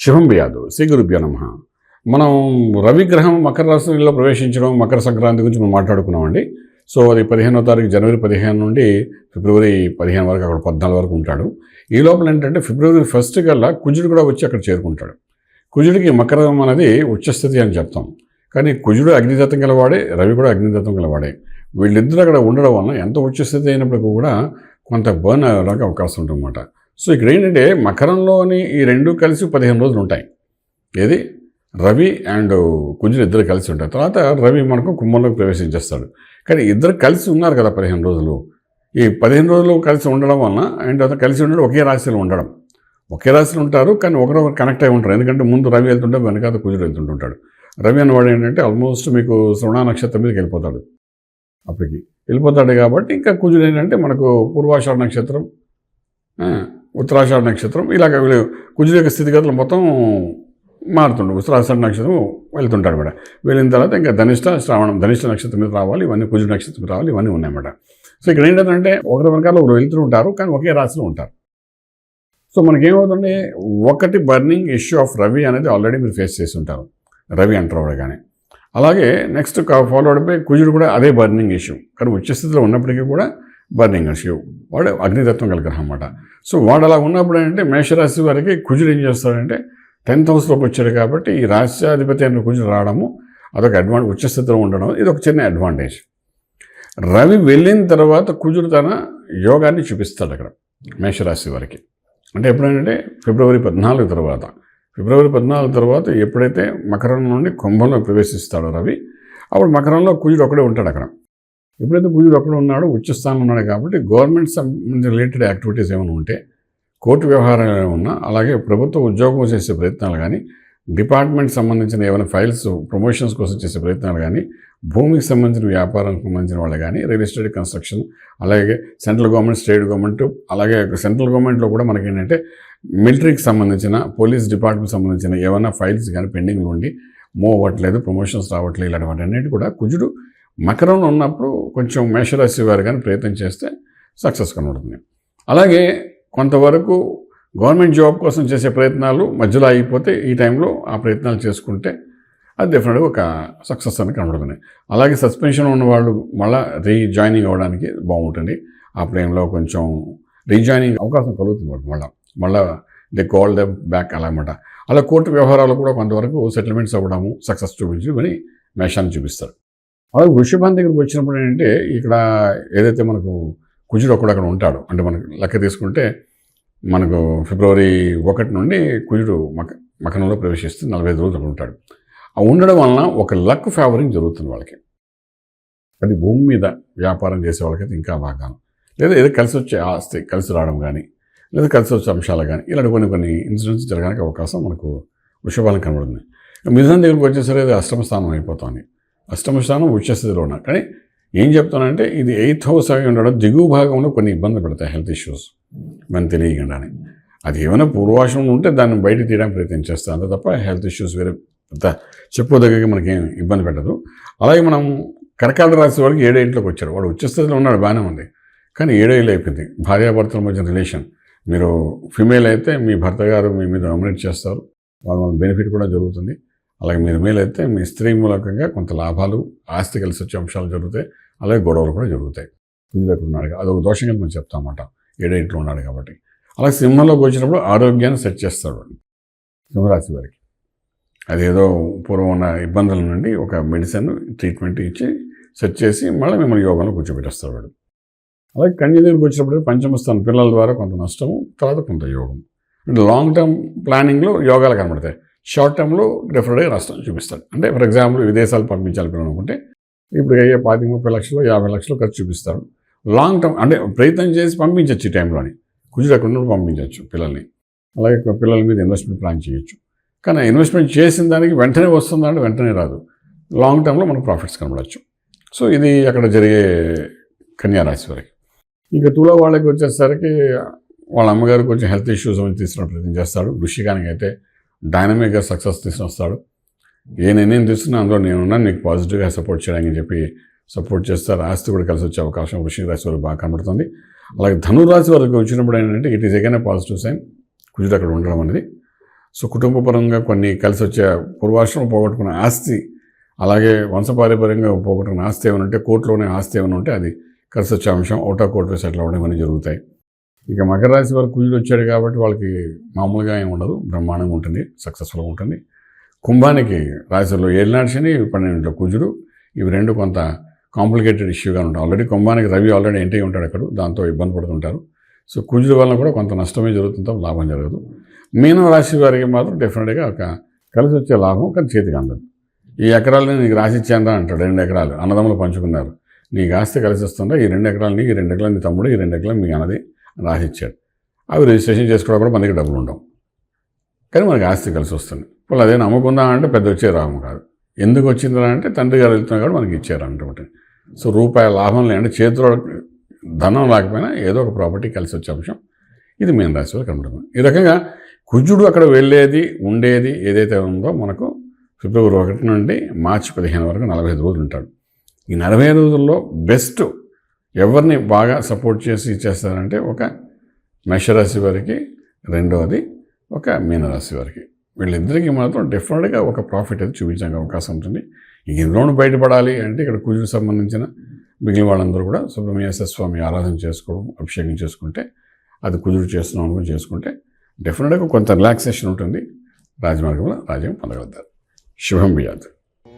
శుభం వ్యాధు శ్రీ గురుభ్యో నమ. మనం రవి గ్రహం మకర రాశిలో ప్రవేశించడం మకర సంక్రాంతి గురించి మనం మాట్లాడుకున్నామండి. సో అది పదిహేనో తారీఖు జనవరి పదిహేను నుండి ఫిబ్రవరి పదిహేను వరకు అక్కడ పద్నాలుగు వరకు ఉంటాడు. ఈ లోపల ఏంటంటే ఫిబ్రవరి ఫస్ట్ కల్లా కుజుడు కూడా వచ్చి అక్కడ చేరుకుంటాడు. కుజుడికి మకరం అనేది ఉచ్చస్థితి అని చెప్తాం. కానీ కుజుడు అగ్నిదత్తం గలవాడే రవి కూడా అగ్నిదత్తం గలవాడే. వీళ్ళిద్దరూ అక్కడ ఉండడం వలన ఎంత ఉచ్చస్థితి అయినప్పటికీ కూడా కొంత బర్న్ అయ్యేలాగా అవకాశం ఉంటుందన్నమాట. సో ఇక్కడ ఏంటంటే మకరంలోని ఈ రెండు కలిసి పదిహేను రోజులు ఉంటాయి. ఏది? రవి అండ్ కుజుడు ఇద్దరు కలిసి ఉంటారు. తర్వాత రవి మనకు కుంభంలోకి ప్రవేశించేస్తాడు. కానీ ఇద్దరు కలిసి ఉన్నారు కదా పదిహేను రోజులు. ఈ పదిహేను రోజులు కలిసి ఉండడం వలన అండ్ తర్వాత కలిసి ఉండడం ఒకే రాశిలో ఉండడం. ఒకే రాశిలో ఉంటారు కానీ ఒకరొకరు కనెక్ట్ అయి ఉంటారు. ఎందుకంటే ముందు రవి వెళ్తుంటే వెనకాత కుజుడు వెళ్తుంటుంటాడు. రవి అన్నవాడు ఏంటంటే ఆల్మోస్ట్ మీకు శ్రవణ నక్షత్రం మీదకి వెళ్ళిపోతాడు. అప్పటికి వెళ్ళిపోతాడు కాబట్టి ఇంకా కుజుడు ఏంటంటే మనకు పూర్వాషాఢ నక్షత్రం ఉత్తరాషాఢ నక్షత్రం ఇలాగ వీళ్ళు కుజుడు యొక్క స్థితిగతులు మొత్తం మారుతుండు. ఉత్తరాషాఢ నక్షత్రం వెళ్తుంటాడు కూడా వెళ్ళిన తర్వాత ఇంకా ధనిష్ట శ్రావణం ధనిష్ట నక్షత్రం మీద రావాలి ఇవన్నీ కుజుడు నక్షత్రం మీద రావాలి ఇవన్నీ ఉన్నాయన్నమాట సో ఇక్కడ ఏంటంటే ఒకరి వెనకాల ఒకరు వెళ్తూ ఉంటారు కానీ ఒకే రాశిలో ఉంటారు. సో మనకేమవుతుంది ఒకటి బర్నింగ్ ఇష్యూ ఆఫ్ రవి అనేది ఆల్రెడీ మీరు ఫేస్ చేసి ఉంటారు. రవి అంటారు కానీ అలాగే నెక్స్ట్ ఫాలో అవడంపై కుజుడు కూడా అదే బర్నింగ్ ఇష్యూ. కానీ ఉచ్చస్థితిలో ఉన్నప్పటికీ కూడా బర్నింగ్ ఇష్యూ వాడు అగ్నితత్వం కలిగిన అనమాట అన్నమాట సో వాడు అలా ఉన్నప్పుడు ఏంటంటే మేషరాశి వారికి కుజుడు ఏం చేస్తాడంటే టెన్త్ హౌస్లోకి వచ్చాడు కాబట్టి ఈ రాష్ట్రాధిపతి అయిన కుజుడు రావడము అదొక అడ్వాంటేజ్ ఉచ్చస్థితిలో ఉండడం ఇది ఒక చిన్న అడ్వాంటేజ్. రవి వెళ్ళిన తర్వాత కుజుడు తన యోగాన్ని చూపిస్తాడు అక్కడ మేషరాశి వారికి. అంటే ఎప్పుడంటే ఫిబ్రవరి పద్నాలుగు తర్వాత. ఫిబ్రవరి పద్నాలుగు తర్వాత ఎప్పుడైతే మకరం నుండి కుంభంలో ప్రవేశిస్తాడో రవి అప్పుడు మకరంలో కుజుడు ఒకడే ఉంటాడు అక్కడ. ఎప్పుడైతే కుజుడు అక్కడ ఉన్నాడో ఉచ్చ స్థానంలో ఉన్నాడు కాబట్టి గవర్నమెంట్ సంబంధించిన రిలేటెడ్ యాక్టివిటీస్ ఏమైనా ఉంటే కోర్టు వ్యవహారాలు ఏమైనా ఉన్నా అలాగే ప్రభుత్వ ఉద్యోగం చేసే ప్రయత్నాలు కానీ డిపార్ట్మెంట్ సంబంధించిన ఏమైనా ఫైల్స్ ప్రమోషన్స్ కోసం చేసే ప్రయత్నాలు కానీ భూమికి సంబంధించిన వ్యాపారానికి సంబంధించిన వాళ్ళు కానీ రియల్ ఎస్టేట్ కన్స్ట్రక్షన్ అలాగే సెంట్రల్ గవర్నమెంట్ స్టేట్ గవర్నమెంట్ అలాగే సెంట్రల్ గవర్నమెంట్లో కూడా మనకి ఏంటంటే మిలిటరీకి సంబంధించిన పోలీస్ డిపార్ట్మెంట్ సంబంధించిన ఏమైనా ఫైల్స్ కానీ పెండింగ్లో ఉండి మూవ్ అవ్వట్లేదు ప్రమోషన్స్ రావట్లేదు ఇలాంటి అన్నిటి కూడా కుజుడు మకరంలో ఉన్నప్పుడు కొంచెం మేషరాశి వారు కానీ ప్రయత్నం చేస్తే సక్సెస్ కనబడుతుంది. అలాగే కొంతవరకు గవర్నమెంట్ జాబ్ కోసం చేసే ప్రయత్నాలు మధ్యలో అయిపోతే ఈ టైంలో ఆ ప్రయత్నాలు చేసుకుంటే అది డెఫినెట్గా ఒక సక్సెస్ అని కనబడుతుంది. అలాగే సస్పెన్షన్ ఉన్న వాళ్ళు మళ్ళీ రీజాయినింగ్ అవ్వడానికి బాగుంటుంది. ఆ టైంలో కొంచెం రీజాయినింగ్ అవకాశం కలుగుతుంది మళ్ళా మళ్ళీ. మళ్ళీ దే కాల్ దెమ్ బ్యాక్ అలాగమాట అలా కోర్టు వ్యవహారాలు కూడా కొంతవరకు సెటిల్మెంట్స్ అవ్వడము సక్సెస్ చూపించి అని మేషాన్ని చూపిస్తారు. అలాగే వృషభం దగ్గరికి వచ్చినప్పుడు ఏంటంటే ఇక్కడ ఏదైతే మనకు కుజుడు ఒకడు అక్కడ ఉంటాడు అంటే మనకు లెక్క తీసుకుంటే మనకు ఫిబ్రవరి ఒకటి నుండి కుజుడు మక మకనంలో ప్రవేశిస్తూ నలభై ఐదు రోజులు అక్కడ ఉంటాడు. ఆ ఉండడం వలన ఒక లక్ ఫేవరింగ్ జరుగుతుంది వాళ్ళకి. అది భూమి మీద వ్యాపారం చేసే వాళ్ళకైతే ఇంకా బాగాను. లేదా ఏదో కలిసి వచ్చే ఆస్తి కలిసి రావడం కానీ లేదా కలిసి వచ్చే అంశాలు కానీ ఇలాంటి కొన్ని కొన్ని ఇన్సిడెంట్స్ జరగడానికి అవకాశం మనకు వృషభాలను కనబడుతుంది. మిథునం దగ్గరికి వచ్చేసరికి అది అష్టమ స్థానం అయిపోతుంది. అష్టమ స్థానం ఉచ్చస్థితిలో ఉన్నా. కానీ ఏం చెప్తానంటే ఇది ఎయిత్ హౌస్ అయి ఉండడం దిగువ భాగంలో కొన్ని ఇబ్బందులు పెడతాయి హెల్త్ ఇష్యూస్. మనం తెలియకుండానే. అది ఏమైనా పూర్వాశం ఉంటే దాన్ని బయట తీయడానికి ప్రయత్నం చేస్తాను అంతే తప్ప హెల్త్ ఇష్యూస్ వేరే పెద్ద చెప్పుకోదగ్గ మనకి ఏం ఇబ్బంది పెట్టదు. అలాగే మనం కరకాల రాశి వాళ్ళకి ఏడో ఇంట్లోకి వాడు ఉచ్చస్థితిలో ఉన్నాడు బాగానే ఉంది. కానీ ఏడో అయిపోయింది. భార్యాభర్తల మధ్య రిలేషన్. మీరు ఫిమేల్ అయితే మీ భర్త గారు మీ మీద నామినేట్ చేస్తారు. వాళ్ళ వల్ల బెనిఫిట్ కూడా జరుగుతుంది. అలాగే మీరు మేలైతే మీ స్త్రీ మూలకంగా కొంత లాభాలు ఆస్తి కలిసి వచ్చే అంశాలు జరుగుతాయి అలాగే గొడవలు కూడా జరుగుతాయి. కుజులకు ఉన్నాడు అదొక దోషంగా మనం చెప్తామన్నమాట. ఏడో ఇంట్లో ఉన్నాడు కాబట్టి. అలాగే సింహంలోకి వచ్చినప్పుడు ఆరోగ్యాన్ని సెట్ చేస్తాడు వాడు. సింహరాశి వారికి. అదేదో పూర్వం ఉన్న ఇబ్బందుల నుండి ఒక మెడిసిన్ ట్రీట్మెంట్ ఇచ్చి సెట్ చేసి మళ్ళీ మిమ్మల్ని యోగంలో కూర్చోబెట్టేస్తాడు వాడు. అలాగే కన్య దగ్గరికి వచ్చినప్పుడు పంచమస్థానం పిల్లల ద్వారా కొంత నష్టము తర్వాత కొంత యోగం. అంటే లాంగ్ టర్మ్ ప్లానింగ్లో యోగాలు కనబడతాయి. షార్ట్ టర్మ్లో డెఫినెట్గా నష్టం చూపిస్తాడు. అంటే ఫర్ ఎగ్జాంపుల్ విదేశాలు పంపించాలి అనుకుంటే ఇప్పుడు అయ్యే పాతి ముప్పై లక్షలు యాభై లక్షలు ఖర్చు చూపిస్తారు. లాంగ్ టర్మ్ అంటే ప్రయత్నం చేసి పంపించవచ్చు ఈ టైంలోని కుజుడు అక్కడ పంపించవచ్చు పిల్లల్ని. అలాగే పిల్లల మీద ఇన్వెస్ట్మెంట్ ప్లాన్ చేయొచ్చు. కానీ ఇన్వెస్ట్మెంట్ చేసిన దానికి వెంటనే వస్తుందంటే వెంటనే రాదు. లాంగ్ టర్మ్లో మనకు ప్రాఫిట్స్ కనబడచ్చు. సో ఇది అక్కడ జరిగే కన్యా రాశి వారికి. ఇంకా తుల వాళ్ళకి వచ్చేసరికి వాళ్ళ అమ్మగారు కొంచెం హెల్త్ ఇష్యూస్ అని తీసుకున్న ప్రయత్నం చేస్తాడు. వృషికానికి అయితే డైనమిక్గా సక్సెస్ తీసుకొస్తాడు. ఏ నిర్ణయం తీసుకున్నా అందులో నేనున్నా నీకు పాజిటివ్గా సపోర్ట్ చేయడానికి చెప్పి సపోర్ట్ చేస్తే ఆస్తి కూడా కలిసి వచ్చే అవకాశం వృషిక రాశి వారికి బాగా కనబడుతుంది. అలాగే ధనురాశి వారికి వచ్చినప్పుడు ఏంటంటే it is again positive sign. కుజుడు అక్కడ ఉండడం అనేది. సో కుటుంబపరంగా కొన్ని కలిసి వచ్చే పూర్వాశ్రమం పోగొట్టుకున్న ఆస్తి అలాగే వంశపారిపర్యంగా పోగొట్టుకున్న ఆస్తి ఏమైనా ఉంటే కోర్టులోనే ఆస్తి ఏమైనా ఉంటే అది కలిసి వచ్చే అంశం అవుట్ ఆఫ్ కోర్టు సెటిల్ అవ్వడం ఇవన్నీ జరుగుతాయి. ఇక మకర రాశి వారు కుజుడు వచ్చాడు కాబట్టి వాళ్ళకి మామూలుగా ఏమి ఉండదు బ్రహ్మాండంగా ఉంటుంది సక్సెస్ఫుల్గా ఉంటుంది. కుంభానికి రాశిలో ఏళ్ళనాడు శని పన్నెండులో కుజుడు. ఇవి రెండు కొంత కాంప్లికేటెడ్ ఇష్యూగా ఉంటాయి. ఆల్రెడీ కుంభానికి రవి ఆల్రెడీ ఎంటర్ ఉంటాడు అక్కడ దాంతో ఇబ్బంది పడుతుంటారు. సో కుజుడు వలన కూడా కొంత నష్టమే జరుగుతుందో లాభం జరగదు. మీనం రాశి వారికి మాత్రం డెఫినెట్గా ఒక కలిసి వచ్చే లాభం కానీ చేతికి అందదు. ఈ ఎకరాలని నీకు రాసి ఇచ్చేందా అంటాడు రెండు ఎకరాలు అన్నదమ్ములు పంచుకున్నారు. నీకు ఆస్తి కలిసి వస్తుందా? ఈ రెండు ఎకరాలని ఈ రెండు ఎకరాలు నీ తమ్ముడు ఈ రెండు ఎకరాలు మీ అన్నది. రాసిచ్చాడు. రాసి ఇచ్చాడు అవి రిజిస్ట్రేషన్ చేసుకోవడం కూడా మనకి డబ్బులు ఉండవు కానీ మనకి ఆస్తి కలిసి వస్తుంది. వాళ్ళు అదే నమ్ముకుందా అంటే పెద్ద వచ్చే రావం కాదు. ఎందుకు వచ్చిందా అంటే తండ్రి గారు వెళ్తున్నా కూడా మనకి ఇచ్చారు అంటే సో రూపాయి లాభం లేదంటే చేతిలో ధనం లేకపోయినా ఏదో ఒక ప్రాపర్టీ కలిసి వచ్చే అంశం ఇది మీన రాసి వాళ్ళకి కనబడుతుంది. ఈ రకంగా కుజుడు అక్కడ వెళ్ళేది ఉండేది ఏదైతే ఉందో మనకు ఫిబ్రవరి ఒకటి నుండి మార్చి పదిహేను వరకు నలభై ఐదు రోజులు ఉంటాడు. ఈ నలభై ఐదు రోజుల్లో బెస్ట్ ఎవరిని బాగా సపోర్ట్ చేసి ఇచ్చేస్తారంటే ఒక మేషరాశి వారికి రెండవది ఒక మీనరాశి వారికి. వీళ్ళిద్దరికీ మాత్రం డెఫినెట్గా ఒక ప్రాఫిట్ అయితే చూపించడానికి అవకాశం ఉంటుంది. ఈ ఇందులోనూ బయటపడాలి అంటే ఇక్కడ కుజుకు సంబంధించిన మిగిలిన వాళ్ళందరూ కూడా సుబ్రహ్మణ్యేశ్వర స్వామి ఆరాధన చేసుకోవడం అభిషేకం చేసుకుంటే అది కుజుడు చేస్తున్నాం అనుకుని చేసుకుంటే డెఫినెట్గా కొంత రిలాక్సేషన్ ఉంటుంది. రాజమార్గంలో రాజ్యం పొందగలుగుతారు. శుభం బియాదు